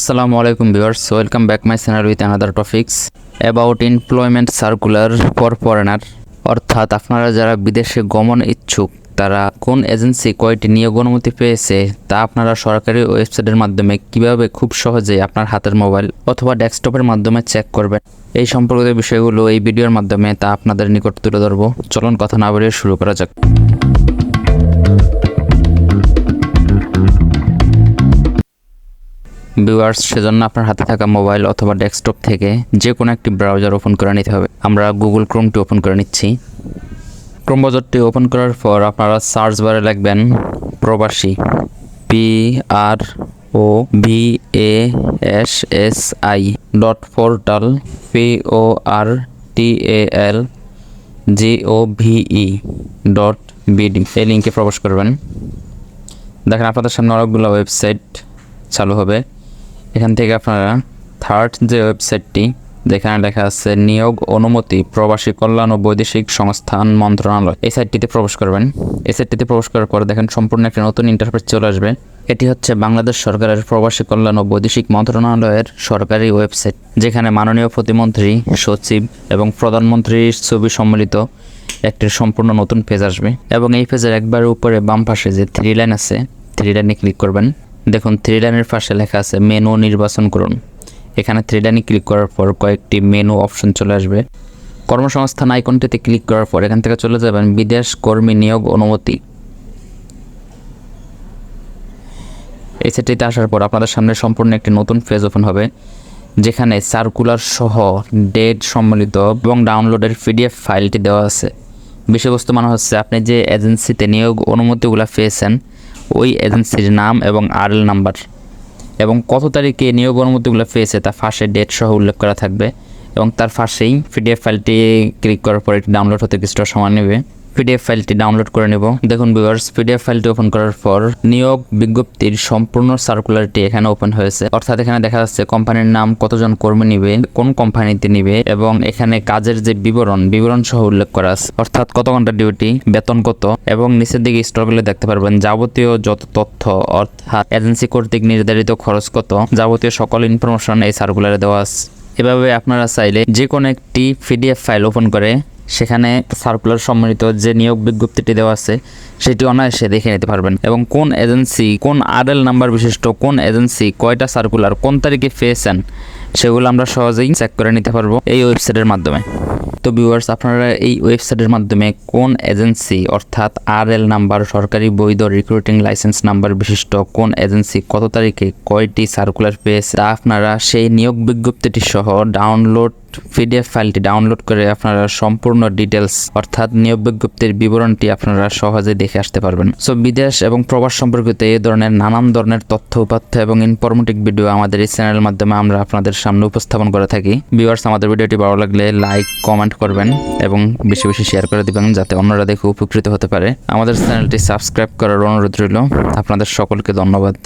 Assalamu আলাইকুম viewers, welcome back my channel with another topics about employment circular for foreigner. অর্থাৎ আপনারা যারা বিদেশে গমন ইচ্ছুক তারা কোন এজেন্সি কয়টি নিয়োগ অনুমতি পেয়েছে তা আপনারা সরকারি ওয়েবসাইটের মাধ্যমে কীভাবে খুব সহজে আপনার হাতের মোবাইল অথবা ডেস্কটপের মাধ্যমে চেক করবেন। এই সম্পর্কিত বিষয়গুলো এই ভিডিওর মাধ্যমে তা আপনাদের নিকট তুলে ধরবো। চলুন কথা না বাড়িয়ে শুরু করা যাক। ভিউয়ার্স সেজন্য আপনার হাতে থাকা মোবাইল অথবা ডেস্কটপ থেকে যে কোনো একটি ব্রাউজার ওপেন করে নিতে হবে। আমরা গুগল ক্রোমটি ওপেন করে নিচ্ছি। ক্রোম ব্রাউজারটি ওপেন করার পর আপনারা সার্চ বারে লিখবেন প্রবাসী P R O V A S S I dot portal P O R T A L G O V dot BD এই লিঙ্কে প্রবেশ করবেন। দেখেন আপনাদের সামনে অনেকগুলো ওয়েবসাইট চালু হবে। এখান থেকে আপনারা থার্ড যে ওয়েবসাইটটি যেখানে লেখা আছে নিয়োগ অনুমতি, প্রবাসী কল্যাণ ও বৈদেশিক সংস্থান মন্ত্রণালয়। এই সাইটটিতে প্রবেশ করবেন। এই সাইটটিতে প্রবেশ করার পর দেখেন সম্পূর্ণ একটি নতুন ইন্টারফেস চলে আসবে। এটি হচ্ছে বাংলাদেশ সরকারের প্রবাসী কল্যাণ ও বৈদেশিক মন্ত্রণালয়ের সরকারি ওয়েবসাইট যেখানে মাননীয় প্রতিমন্ত্রী, সচিব এবং প্রধানমন্ত্রীর ছবি সম্মিলিত একটি সম্পূর্ণ নতুন পেজ আসবে। এবং এই পেজের একবার উপরে বাম পাশে যে থ্রি লাইন আছে থ্রি লাইনে ক্লিক করবেন। দেখুন থ্রি লাইনের পাশে লেখা আছে মেনু নির্বাচন করুন। এখানে থ্রি লাইনে ক্লিক করার পর কয়েকটি মেনু অপশন চলে আসবে। কর্মসংস্থান আইকনটিতে ক্লিক করার পর এখান থেকে চলে যাবেন, বিদেশ কর্মী নিয়োগ অনুমতি। এই সেটিতে আসার পর আপনাদের সামনে সম্পূর্ণ একটি নতুন পেজ ওপেন হবে, যেখানে সার্কুলার সহ ডেট সম্মিলিত এবং ডাউনলোডের পিডিএফ ফাইলটি দেওয়া আছে। বিষয়বস্তু মানে হচ্ছে, আপনি যে এজেন্সিতে নিয়োগ অনুমতিগুলো পেয়েছেন ওই এজেন্সির নাম এবং আরএল নাম্বার। এবং কত তারিখে নিয়োগ অনুমতিগুলো পেয়েছে তা ফার্স্টে ডেট সহ উল্লেখ করা থাকবে এবং তার ফার্স্টেই পিডিএফ ফাইলটি ক্লিক করার পর এটি ডাউনলোড হতে কিছুটা সময় নেবে। পিডিএফ ফাইলটি ডাউনলোড করে নেব। দেখুন ভিউয়ার্স পিডিএফ ফাইলটি ওপেন করার পর নিয়োগ বিজ্ঞপ্তির সম্পূর্ণ সার্কুলারটি এখানে ওপেন হয়েছে। অর্থাৎ এখানে দেখা যাচ্ছে কোম্পানির নাম কতজন কর্মী নিবে, কোন কোম্পানিতে নিবে এবং এখানে কাজের যে বিবরণ বিবরণ সহ উল্লেখ করা আছে। অর্থাৎ কত ঘণ্টা ডিউটি বেতন কত এবং নিচের দিকে স্টোর করলে দেখতে পারবেন। যাবতীয় যত তথ্য, অর্থাৎ এজেন্সি কর্তৃক নির্ধারিত খরচ কত, যাবতীয় সকল ইনফরমেশন এই সার্কুলারে দেওয়া আছে। এভাবে আপনারা চাইলে যে কোনো একটি পিডিএফ ফাইল ওপেন করে সেখানে সার্কুলার সম্মিলিত যে নিয়োগ বিজ্ঞপ্তিটি দেওয়া আছে, সেটি অনায়াসে দেখে নিতে পারবেন। এবং কোন এজেন্সি কোন আরএল নাম্বার বিশিষ্ট, কোন এজেন্সি কয়টা সার্কুলার কোন তারিখে পেয়েছেন সেগুলো আমরা সহজেই চেক করে নিতে পারব এই ওয়েবসাইটের মাধ্যমে। তো ভিউয়ার্স আপনারা এই ওয়েবসাইটের মাধ্যমে কোন এজেন্সি অর্থাৎ আরএল নাম্বার সরকারি বৈধ রিক্রুটিং লাইসেন্স নাম্বার বিশিষ্ট, কোন এজেন্সি কত তারিখে কয়টি সার্কুলার পেয়েছে আপনারা সেই নিয়োগ বিজ্ঞপ্তিটি সহ ডাউনলোড পিডিএফ ফাইলটি ডাউনলোড করে আপনারা সম্পূর্ণ ডিটেলস অর্থাৎ নিয়োগ বিজ্ঞপ্তির বিবরণটি আপনারা সহজে দেখে আসতে পারবেন। সো বিদেশ এবং প্রবাস সম্পর্কিত এই ধরনের নানান ধরনের তথ্য উপাত্য এবং ইনফরমেটিভ ভিডিও আমাদের এই চ্যানেলের মাধ্যমে আমরা আপনাদের সামনে উপস্থাপন করে থাকি। ভিউয়ার্স আমাদের ভিডিওটি ভালো লাগলে লাইক কমেন্ট করবেন এবং বেশি বেশি শেয়ার করে দিবেন, যাতে অন্যরা দেখে উপকৃত হতে পারে। আমাদের চ্যানেলটি সাবস্ক্রাইব করার অনুরোধ রইল। আপনাদের সকলকে ধন্যবাদ।